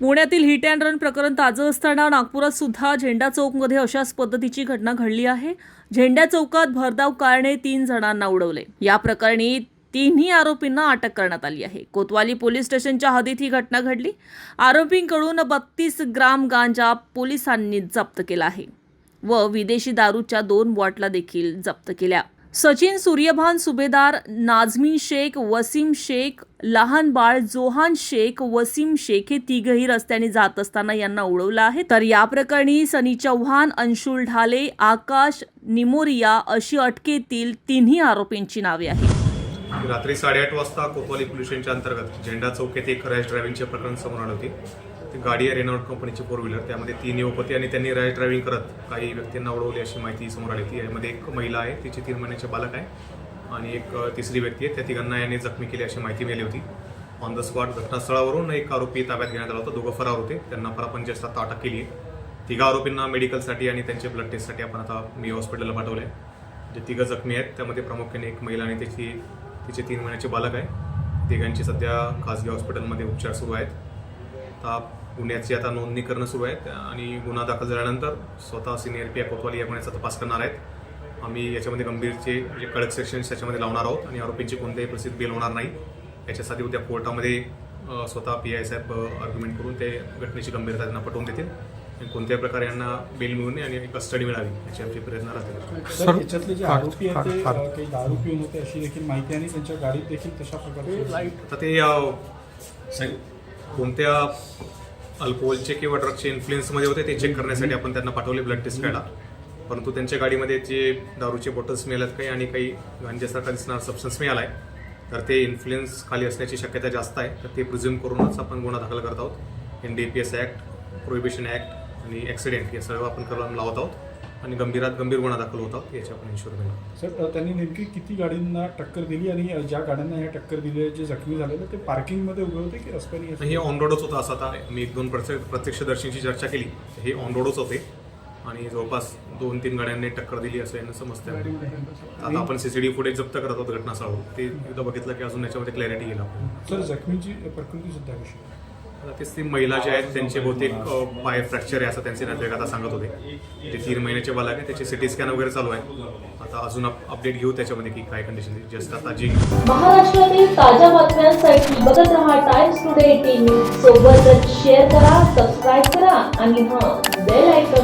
पुण्यातील hit and run प्रकरण ताजं असताना नागपुरात सुद्धा झेंडा चौकमध्ये अशाच पद्धतीची घटना घडली आहे. झेंडा चौकात भरधाव कारणे तीन जणांना उडवले. या प्रकरणी तिन्ही आरोपींना अटक करण्यात आली आहे. कोतवाली पोलीस स्टेशनच्या हद्दीत ही घटना घडली. आरोपींकडून बत्तीस ग्राम गांजा पोलिसांनी जप्त केला आहे व विदेशी दारूच्या दोन बॉटला देखील जप्त केल्या. सचिन सूर्यभान सुभेदार नाझमी शेख वसीम शेख लहान बाळ जोहान शेख वसीम शेख हे तिघही रस्त्याने जात असताना यांना उडवलं आहे. तर या प्रकरणी सनी चव्हाण अंशुल ढाले आकाश निमोरिया अशी अटकेतील तिन्ही आरोपींची नावे आहेत. रात्री साडेआठ वाजता कोतवाली पोलीस स्टेशनच्या अंतर्गत झेंडा चौक येथे एक ड्रायव्हिंगचे प्रकरण समोर आले होते. ती गाडी आहे रेनॉल्ड कंपनीची फोर व्हीलर त्यामध्ये तीन युवक होते आणि त्यांनी रॅश ड्रायव्हिंग करत काही व्यक्तींना उडवली अशी माहिती समोर आली. होती यामध्ये एक महिला आहे. तिचे तीन महिन्याचे बालक आहे आणि एक तिसरी व्यक्ती आहे. त्या तिघांना याने जखमी केली अशी माहिती मिळाली होती. ऑन द स्पॉट घटनास्थळावरून एक आरोपी ताब्यात घेण्यात आला होता. दोघं फरार होते. त्यांना फरापंचायत आता अटक केली आहे. तिघा आरोपींना मेडिकलसाठी आणि त्यांचे ब्लड टेस्टसाठी आपण आता मी हॉस्पिटलला पाठवलं आहे जे तिघं जखमी आहेत त्यामध्ये प्रामुख्याने एक महिला आणि त्याची तिचे तीन महिन्याचे बालक आहे. तिघांची सध्या खासगी हॉस्पिटलमध्ये उपचार सुरू आहेत. आता गुन्ह्याची आता नोंदणी करणं सुरू आहे. आणि गुन्हा दाखल झाल्यानंतर स्वतः सिनियर पी कोतवाली या गुन्ह्याचा तपास करणार आहेत. आम्ही याच्यामध्ये गंभीरचे म्हणजे कडक सेक्शन्स याच्यामध्ये लावणार आहोत आणि आरोपींची कोणत्याही परिस्थितीत बेल होणार नाही. याच्यासाठी उद्या कोर्टामध्ये स्वतः पी आय साहेब आर्ग्युमेंट करून ते घटनेची गंभीरता त्यांना पटवून देतील. आणि कोणत्याही प्रकारे यांना बेल मिळू नये आणि कस्टडी मिळावी याची आमचे प्रयत्न राहतील. सर याच्यातले जे आरोपी आहेत ते दारू पिऊन होते अशी देखील माहिती आहे आणि त्यांच्या गाडीत देखील तशा प्रकारचे आता ते कोणत्या अल्कोहोलचे किंवा ड्रग्सचे इन्फ्लुएन्समध्ये होते ते चेक करण्यासाठी आपण त्यांना पाठवले ब्लड टेस्ट करायला. परंतु त्यांच्या गाडीमध्ये जे दारूचे बॉटल्स मिळाल्यात काही आणि काही गांजेसारखा दिसणारा सबस्टन्स मिळाला आहे तर ते इन्फ्लुएन्स खाली असण्याची शक्यता जास्त आहे. तर ते प्रिझ्युम करूनच आपण गुन्हा दाखल करत आहोत. N D P S act prohibition act आणि ॲक्सिडेंट हे सर्व आपण कलम लावत आहोत. आणि गंभीरात गंभीर गुन्हा दाखल होत आहोत याची आपण इन्शुर करणार सर त्यांनी नेमकी किती गाडींना टक्कर दिली आणि ज्या गाड्यांना ह्या टक्कर दिली जे जखमी झालेले ते पार्किंगमध्ये उभे होते की रस्त्याने हे ऑन रोडच होतं असं आता. मी एक दोन प्रत्यक्ष प्रत्यक्षदर्शींची चर्चा केली. हे ऑन रोडच होते. आणि जवळपास दोन तीन गाड्यांनी टक्कर दिली असं यांना समजतं. आता आपण सीसीटीव्ही फुटेज जप्त करत आहोत घटनास्थळावर. ते एकदा बघितलं की अजून याच्यामध्ये क्लॅरिटी येईल आपण सर जखमींची प्रकृती सुद्धा तेच ती महिला जे आहेत त्यांचे बहुतेक पाय फ्रॅक्चर आहे असं त्यांचे नातेवाईक आता सांगत होते. ते तीन महिन्याचे बालक आहे त्याचे सिटी स्कॅन वगैरे चालू आहे. आता अजून अपडेट घेऊ त्याच्यामध्ये की काय कंडिशन जस्ट आता जी महाराष्ट्रातील ताज्या बातम्यांसाठी बघत रहा टाइम्स टुडे टीव्ही सोबतच शेअर करा सबस्क्राईब करा आणि हां बेल आयकॉन